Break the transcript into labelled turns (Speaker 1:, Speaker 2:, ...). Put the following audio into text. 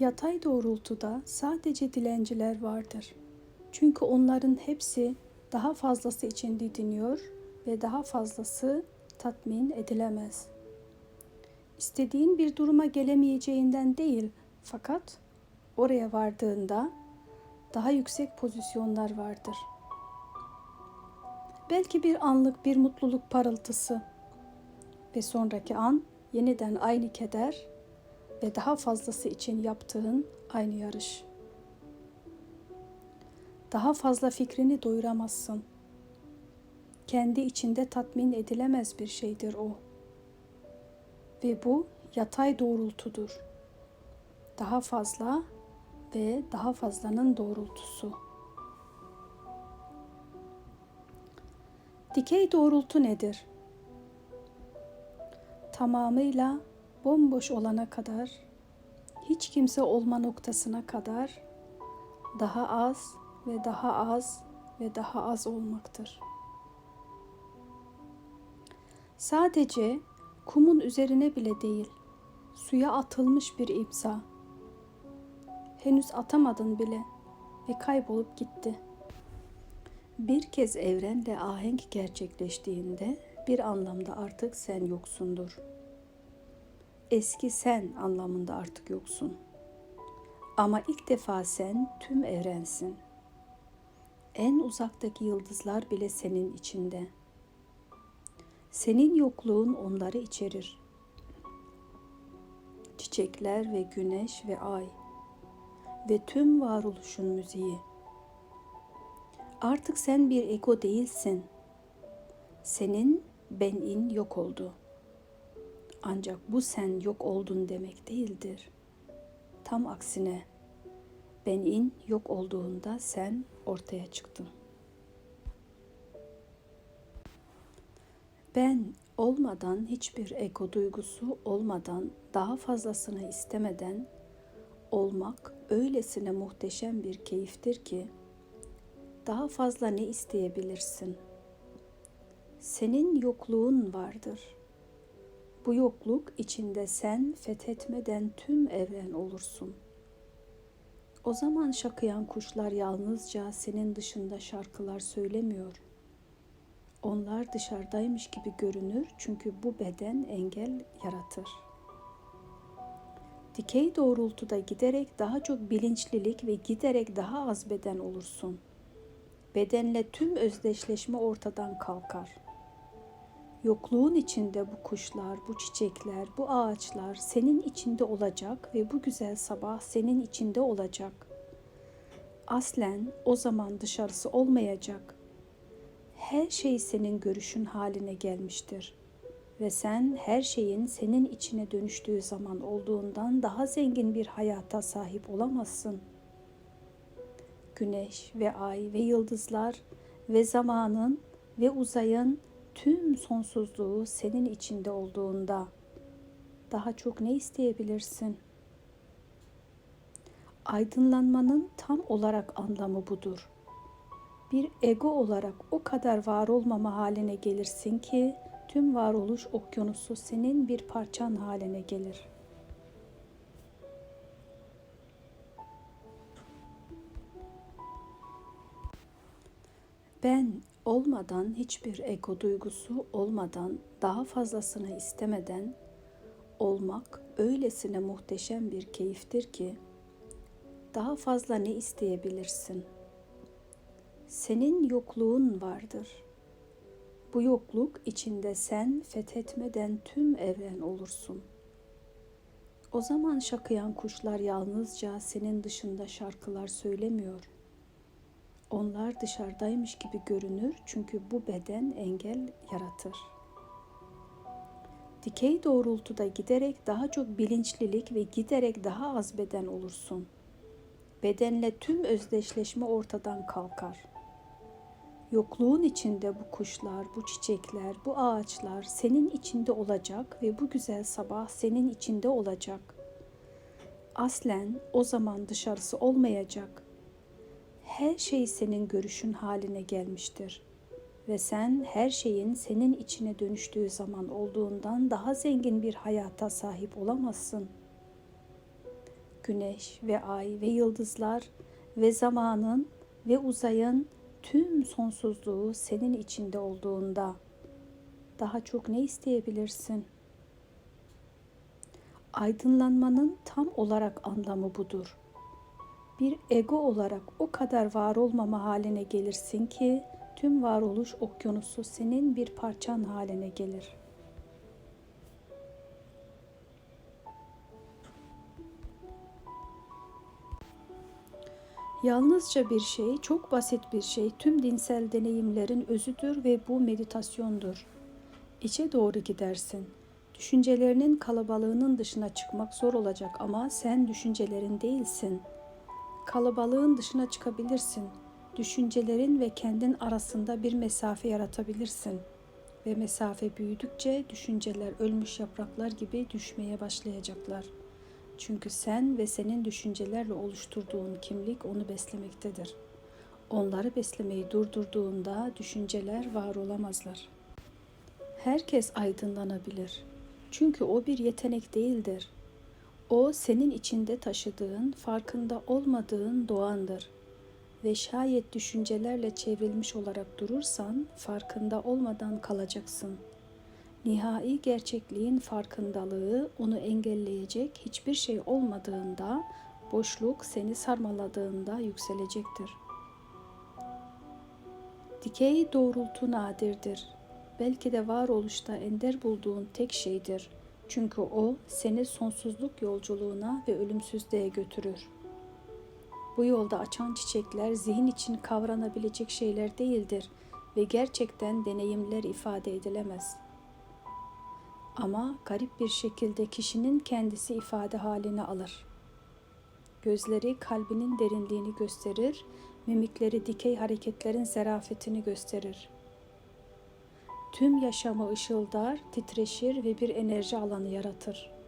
Speaker 1: Yatay doğrultuda sadece dilenciler vardır. Çünkü onların hepsi daha fazlası için didiniyor ve daha fazlası tatmin edilemez. İstediğin bir duruma gelemeyeceğinden değil, fakat oraya vardığında daha yüksek pozisyonlar vardır. Belki bir anlık bir mutluluk parıltısı ve sonraki an yeniden aynı keder ve daha fazlası için yaptığın aynı yarış. Daha fazla fikrini doyuramazsın. Kendi içinde tatmin edilemez bir şeydir o. Ve bu yatay doğrultudur. Daha fazla ve daha fazlanın doğrultusu. Dikey doğrultu nedir? Tamamıyla bomboş olana kadar, hiç kimse olma noktasına kadar daha az ve daha az ve daha az olmaktır. Sadece kumun üzerine bile değil, suya atılmış bir imza. Henüz atamadın bile ve kaybolup gitti. Bir kez evrenle ahenk gerçekleştiğinde bir anlamda artık sen yoksundur.'' Eski sen anlamında artık yoksun. Ama ilk defa sen tüm evrensin. En uzaktaki yıldızlar bile senin içinde. Senin yokluğun onları içerir. Çiçekler ve güneş ve ay ve tüm varoluşun müziği. Artık sen bir ego değilsin. Senin benin yok oldu.'' Ancak bu sen yok oldun demek değildir. Tam aksine benin yok olduğunda sen ortaya çıktın. Ben olmadan hiçbir ego duygusu olmadan daha fazlasını istemeden olmak öylesine muhteşem bir keyiftir ki daha fazla ne isteyebilirsin? Senin yokluğun vardır.'' Bu yokluk içinde sen fethetmeden tüm evren olursun. O zaman şakıyan kuşlar yalnızca senin dışında şarkılar söylemiyor. Onlar dışarıdaymış gibi görünür çünkü bu beden engel yaratır. Dikey doğrultuda giderek daha çok bilinçlilik ve giderek daha az beden olursun. Bedenle tüm özdeşleşme ortadan kalkar.'' Yokluğun içinde bu kuşlar, bu çiçekler, bu ağaçlar senin içinde olacak ve bu güzel sabah senin içinde olacak. Aslen o zaman dışarısı olmayacak. Her şey senin görüşün haline gelmiştir ve sen her şeyin senin içine dönüştüğü zaman olduğundan daha zengin bir hayata sahip olamazsın. Güneş ve ay ve yıldızlar ve zamanın ve uzayın tüm sonsuzluğu senin içinde olduğunda daha çok ne isteyebilirsin? Aydınlanmanın tam olarak anlamı budur. Bir ego olarak o kadar var olmama haline gelirsin ki tüm varoluş okyanusu senin bir parçan haline gelir. Ben olmadan hiçbir ego duygusu olmadan daha fazlasını istemeden olmak öylesine muhteşem bir keyiftir ki daha fazla ne isteyebilirsin? Senin yokluğun vardır. Bu yokluk içinde sen fethetmeden tüm evren olursun. O zaman şakıyan kuşlar yalnızca senin dışında şarkılar söylemiyor.'' Onlar dışarıdaymış gibi görünür çünkü bu beden engel yaratır. Dikey doğrultuda giderek daha çok bilinçlilik ve giderek daha az beden olursun. Bedenle tüm özdeşleşme ortadan kalkar. Yokluğun içinde bu kuşlar, bu çiçekler, bu ağaçlar senin içinde olacak ve bu güzel sabah senin içinde olacak. Aslen o zaman dışarısı olmayacak.'' Her şey senin görüşün haline gelmiştir ve sen her şeyin senin içine dönüştüğü zaman olduğundan daha zengin bir hayata sahip olamazsın. güneş ve ay ve yıldızlar ve zamanın ve uzayın tüm sonsuzluğu senin içinde olduğunda daha çok ne isteyebilirsin? Aydınlanmanın tam olarak anlamı budur. Bir ego olarak o kadar var olmama haline gelirsin ki tüm varoluş okyanusu senin bir parçan haline gelir. Yalnızca bir şey, çok basit bir şey, tüm dinsel deneyimlerin özüdür ve bu meditasyondur. İçe doğru gidersin. Düşüncelerinin kalabalığının dışına çıkmak zor olacak ama sen düşüncelerin değilsin. Kalabalığın dışına çıkabilirsin. Düşüncelerin ve kendin arasında bir mesafe yaratabilirsin. Ve mesafe büyüdükçe düşünceler ölmüş yapraklar gibi düşmeye başlayacaklar. Çünkü sen ve senin düşüncelerle oluşturduğun kimlik onu beslemektedir. Onları beslemeyi durdurduğunda düşünceler var olamazlar. Herkes aydınlanabilir. Çünkü o bir yetenek değildir. O senin içinde taşıdığın, farkında olmadığın doğandır. Ve şayet düşüncelerle çevrilmiş olarak durursan farkında olmadan kalacaksın. Nihai gerçekliğin farkındalığı onu engelleyecek hiçbir şey olmadığında, boşluk seni sarmaladığında yükselecektir. Dikey doğrultu nadirdir belki de varoluşta ender bulduğun tek şeydir. Çünkü o seni sonsuzluk yolculuğuna ve ölümsüzlüğe götürür. Bu yolda açan çiçekler zihin için kavranabilecek şeyler değildir ve gerçekten deneyimler ifade edilemez. Ama garip bir şekilde kişinin kendisi ifade halini alır. Gözleri kalbinin derinliğini gösterir, mimikleri dikey hareketlerin zerafetini gösterir.'' Tüm yaşamı ışıldar, titreşir ve bir enerji alanı yaratır.